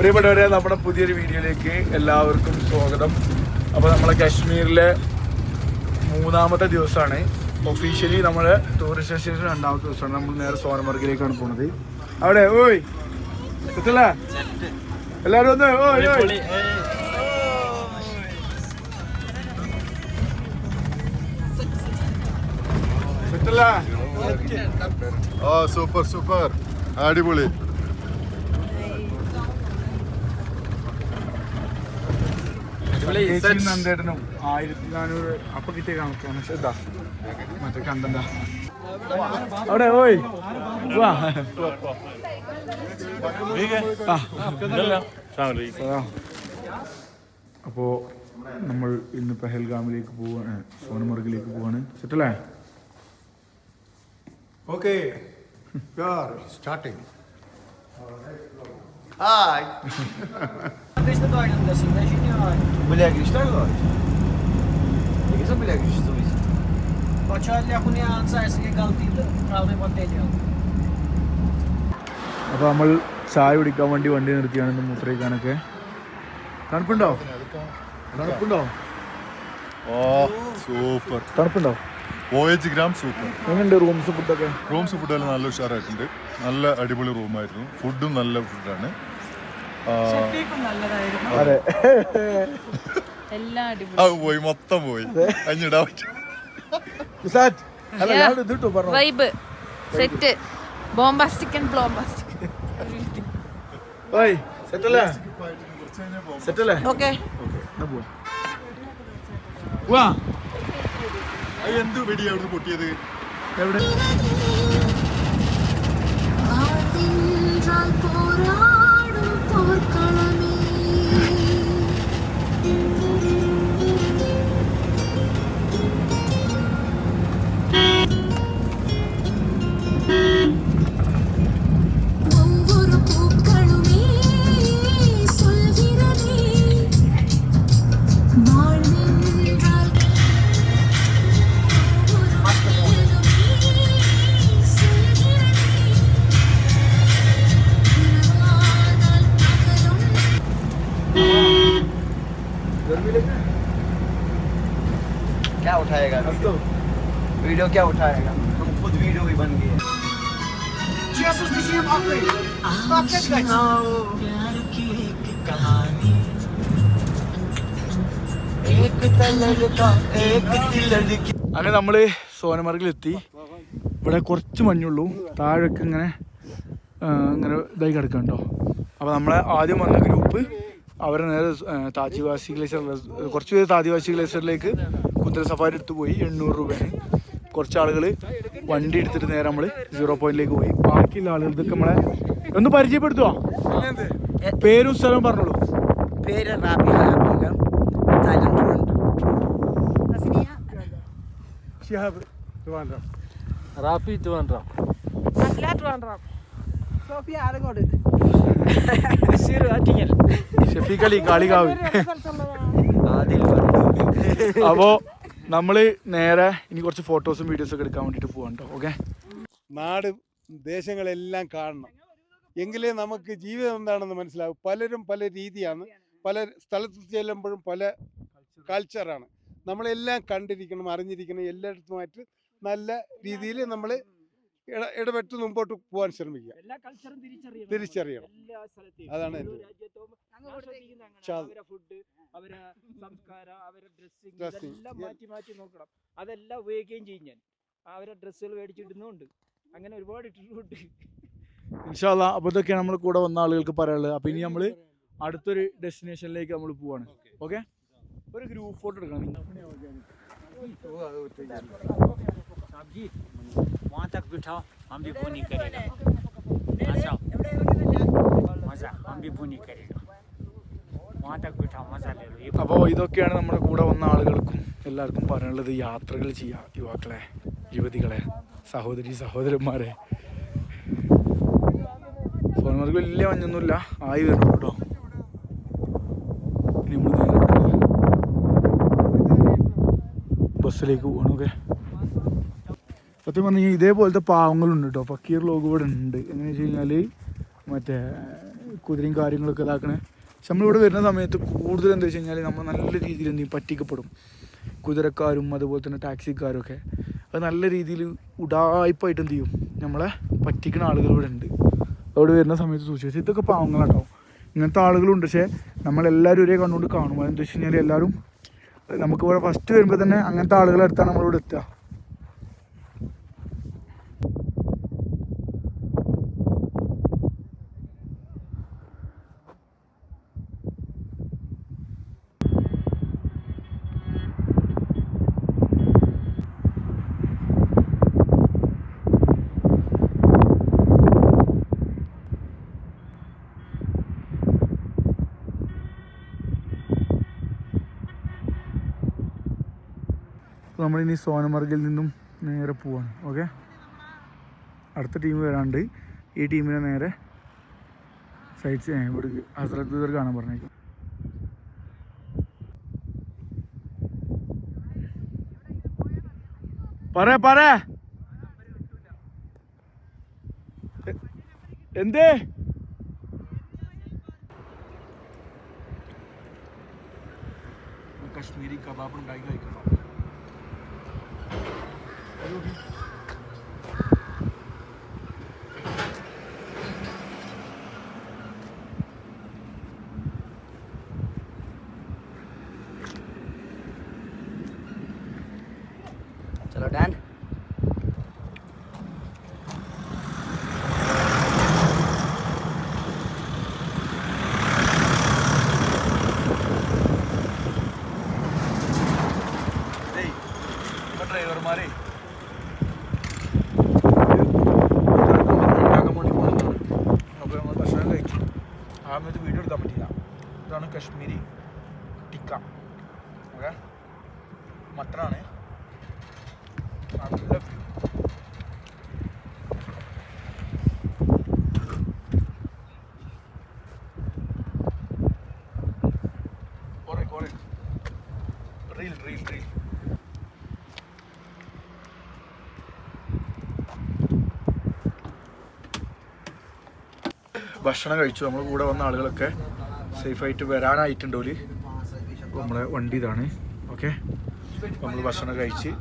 പ്രിയപ്പെട്ടവരെ നമ്മുടെ പുതിയൊരു വീഡിയോയിലേക്ക് എല്ലാവർക്കും സ്വാഗതം. അപ്പോൾ നമ്മളെ കാശ്മീരിലെ മൂന്നാമത്തെ ദിവസമാണ്. ഒഫീഷ്യലി നമ്മൾ ടൂറിസ്റ്റ് സ്റ്റേഷൻ രണ്ടാമത്തെ ദിവസമാണ്. നമ്മൾ നേരെ സോനമർഗിലേക്കാണ് പോണത്. അവിടെ ഓയ് എത്തല്ല എല്ലാവരും ഒന്ന് ഓയ് ഓയ്. ആ സൂപ്പർ സൂപ്പർ. അടിപൊളി. നന്ദേട്ടനും ആയിരത്തി നാനൂറ് അപ്പൊ കിട്ടിയ കണക്കാണ് മറ്റേ അവിടെ ഓയ് വാ. നമ്മൾ ഇന്ന് പെഹൽഗാമിലേക്ക് പോവാണ് സോനമർഗിലേക്ക് പോവാണ്. സെറ്റല്ലേ? Okay. Starting are starting. Hi. Wees de buitenlandse, dat is geniaal. Mulher cristã, lógico. Ninguém sabe mulher cristã. Bacı lehuni ansa eski galtıydı. Pravne bandeci aldı. അപ്പൊ നമ്മൾ ചായ കുടിക്കാൻ വേണ്ടി വണ്ടി നിർത്തിയാണ് ഇന്ന് മൂത്രയിക്കാനൊക്കെ തണുപ്പുണ്ടോ തണുപ്പുണ്ടോ ഓ സൂപ്പർ തണുപ്പുണ്ടോ വോയേജ് ഗ്രാം സൂപ്പർ എങ്ങനെയുണ്ട് റൂംസ് ഫുഡൊക്കെ റൂംസ് ഫുഡെല്ലാം നല്ല ഉഷാറായിട്ടുണ്ട് നല്ല അടിപൊളി റൂമായിരുന്നു ഫുഡും നല്ല ഫുഡാണ് അതെ. എല്ലാം അടിപൊളി. ആ പോയി മൊത്തം പോയി. അഞ്ഞിടാൻ പറ്റും. ഇസാറ്റ്, അല്ല ഞാൻ പറഞ്ഞു. Vibe set bombastic and blombastic ഓയ് സെറ്റല്ലേ? സെറ്റല്ലേ? ഓക്കേ എന്നാ പോവാം. വാ. അത് എന്ത് വെടി അവിടുന്ന് പൊട്ടിയത്? എവിടെ? わからな वीडियो क्या उठाएगा हम खुद वीडियो भी बन गए Jesus dişini bakmayın. Bak ne kaç. അങ്ങനെ നമ്മള് സോനമാർഗിലെത്തി ഇവിടെ കുറച്ച് മഞ്ഞുള്ളൂ താഴേക്ക് ഇങ്ങനെ ആ, ഇങ്ങനെ ഇതായി കിടക്കാം കേട്ടോ അപ്പോൾ നമ്മളെ ആദ്യം വന്ന ഗ്രൂപ്പ് അവരെ നേരെ ആ, താജിവാസി ഗ്ലേസർ കുറച്ച് പേര് താജിവാസി ഗ്ലേസറിലേക്ക് കുതിര സഫാരി എടുത്ത് പോയി എണ്ണൂറ് രൂപയാണ് കുറച്ച് ആളുകൾ വണ്ടി എടുത്തിട്ട് നേരെ നമ്മൾ സീറോ പോയിന്റിലേക്ക് പോയി. ബാക്കിയുള്ള ആളുകൾ ഇതൊക്കെ നമ്മളെ ഒന്ന് പരിചയപ്പെടുത്തുവാ. പേരും സ്ഥലവും പറഞ്ഞോളൂ. പേര് റാബിയ ഷിഹാബ് റാഫി ട്രിവാൻഡ്രം. അലി കാളികാവ്. അപ്പോ നമ്മൾ നേരെ ഇനി കുറച്ച് ഫോട്ടോസും വീഡിയോസും എടുക്കാൻ വേണ്ടിയിട്ട് പോകണ്ടോ ഓക്കെ നാട് ദേശങ്ങളെല്ലാം കാണണം. എങ്കിലേ നമുക്ക് ജീവിതം എന്താണെന്ന് മനസ്സിലാവും. പലരും പല രീതിയാണ്. പല സ്ഥലത്ത് ചെല്ലുമ്പോഴും പല കൾച്ചറാണ് നമ്മളെല്ലാം കണ്ടിരിക്കണം അറിഞ്ഞിരിക്കണം എല്ലായിടത്തുമായിട്ട് നല്ല രീതിയിൽ നമ്മൾ ഇടപെട്ട് മുമ്പോട്ട് പോകാൻ ശ്രമിക്കുക. എല്ലാ കൾച്ചറും തിരിച്ചറിയണം തിരിച്ചറിയണം. അതാണ് ഓരോ അവരെ ഫുഡ് അവരെ സംസ്കാരം അവരെ എല്ലാം മാറ്റി മാറ്റി നോക്കണം. അതെല്ലാം ഉപയോഗിക്കുകയും ചെയ്യും ഞാൻ. അവരെ ഡ്രസ്സുകൾ മേടിച്ചിടുന്നുണ്ട് അങ്ങനെ ഒരുപാട് ഇട്ടിട്ടുണ്ട്. ഇൻഷാല്ല അപ്പോൾ ഇതൊക്കെയാണ് നമ്മൾ കൂടെ വന്ന ആളുകൾക്ക് പറയാനുള്ളത്. അപ്പോൾ ഇനി നമ്മൾ അടുത്തൊരു ഡെസ്റ്റിനേഷനിലേക്ക് നമ്മൾ പോവാണ്. ഓക്കെ? ഒരു ഗ്രൂപ്പ് ഫോട്ടോ എടുക്കണം. वहाँ तक बिठाओ हम भी पुनी करेगा अच्छा मज़ा हम भी पुनी करेगा वहाँ तक बिठाओ मज़ा ले लो ये അപ്പോൾ ഇതൊക്കെയാണ് നമ്മുടെ കൂടെ വന്ന ആളുകൾക്കും എല്ലാവർക്കും പറയാനുള്ളത് യാത്രകൾ ചെയ്യുക യുവാക്കളെ യുവതികളെ സഹോദരി സഹോദരന്മാരെ സോനമാർക്ക് വലിയ മഞ്ഞൊന്നുമില്ല ആയി വരുന്നുള്ളൂ കേട്ടോ ഇനി നമ്മൾ നേരെ ബസ്സിലേക്ക് പോകണം ഓക്കെ സത്യം പറഞ്ഞു കഴിഞ്ഞാൽ ഇതേപോലത്തെ പാവങ്ങളുണ്ട് കേട്ടോ ഫക്കീർ ലോഗ് ഇവിടെ ഉണ്ട്. എങ്ങനെയാണെന്ന് വെച്ച് കഴിഞ്ഞാൽ മറ്റേ കുതിരയും കാര്യങ്ങളൊക്കെ ഇതാക്കണേ. പക്ഷെ നമ്മളിവിടെ വരുന്ന സമയത്ത് കൂടുതൽ എന്താ വെച്ച് കഴിഞ്ഞാൽ നമ്മൾ നല്ല രീതിയിൽ എന്ത് ചെയ്യും? പറ്റിക്കപ്പെടും. കുതിരക്കാരും അതുപോലെ തന്നെ ടാക്സിക്കാരും ഒക്കെ അത് നല്ല രീതിയിൽ ഉടായ്പായിട്ട് എന്ത് ചെയ്യും? നമ്മളെ പറ്റിക്കുന്ന ആളുകൾ ഇവിടെ ഉണ്ട്. അവിടെ വരുന്ന സമയത്ത് സൂക്ഷിച്ചു ഇതൊക്കെ പാവങ്ങളാട്ടോ. ഇങ്ങനത്തെ ആളുകളുണ്ട്. പക്ഷേ നമ്മളെല്ലാവരും ഒരേ കണ്ണുകൊണ്ട് കാണും. അതെന്താ വെച്ച് കഴിഞ്ഞാൽ എല്ലാവരും നമുക്ക് ഇവിടെ ഫസ്റ്റ് വരുമ്പോൾ തന്നെ അങ്ങനത്തെ ആളുകളെ അടുത്താണ് നമ്മളിവിടെ എത്തുക. അപ്പോൾ നമ്മളിനി സോനമർഗിൽ നിന്നും നേരെ പോവാണ്. ഓക്കെ അടുത്ത ടീം വരാണ്ട് ഈ ടീമിനെ നേരെ സൈറ്റ് ഇവിടെ ഹസ്രത്ത് ഇവർ കാണാൻ പറഞ്ഞേക്കും. പറ പറ. എന്തേ? കശ്മീരി കബാബ് ഉണ്ടാക്കി കഴിക്കണം. चलो डन ड्राइवर मारे। കശ്മീരി ടിക്ക. ഓക്കെ? മട്ടനാണ് നല്ല വ്യൂ റീൽ റീൽ റീൽ ഭക്ഷണം കഴിച്ചു. നമ്മൾ കൂടെ വന്ന ആളുകളൊക്കെ സേഫായിട്ട് വരാനായിട്ടുണ്ട് ഓല് അപ്പോൾ നമ്മളെ വണ്ടി ഇതാണ് ഓക്കെ നമ്മൾ ഭക്ഷണം കഴിച്ച്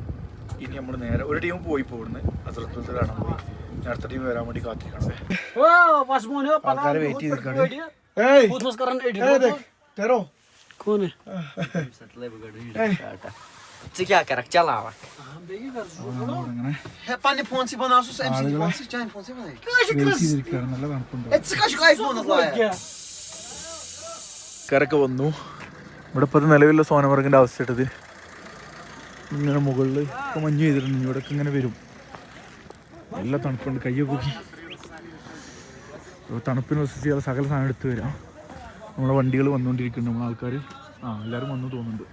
ഇനി നമ്മൾ നേരെ ഒരു ടീം പോയി പോകുന്നത് അസറത്തുൽ കാണാൻ പോയി ഇനി അടുത്ത ടീം വരാൻ വേണ്ടി കാത്തിരിക്കണത് ആൾക്കാരെ വെയിറ്റ് ചെയ്ത് നിൽക്കാണ് ഏയ് ടെറോ कौन है से क्या कर चला हुआ അങ്ങനെ पानी फोन से बना सो एमसी ആളുകളെ फोन से चाइन फोन से बना വെയിറ്റ് കരക്ക് വന്നു. ഇവിടെ ഇപ്പോൾ നിലവിലുള്ള സോനമർഗിന്റെ അവസ്ഥ ഇട്ടത് ഇങ്ങനെ മുകളിൽ ഇപ്പോൾ മഞ്ഞ് ചെയ്തിട്ടുണ്ട് ഇവിടെ ഇങ്ങനെ വരും. നല്ല തണുപ്പുണ്ട്. കയ്യൊക്കെ ഇപ്പോൾ തണുപ്പിന് വസിച്ച് സകല സാധനം എടുത്ത് വരാം നമ്മളെ വണ്ടികൾ വന്നുകൊണ്ടിരിക്കുന്നുണ്ട്. നമ്മളെ ആൾക്കാർ ആ എല്ലാവരും വന്നു തോന്നുന്നുണ്ട്.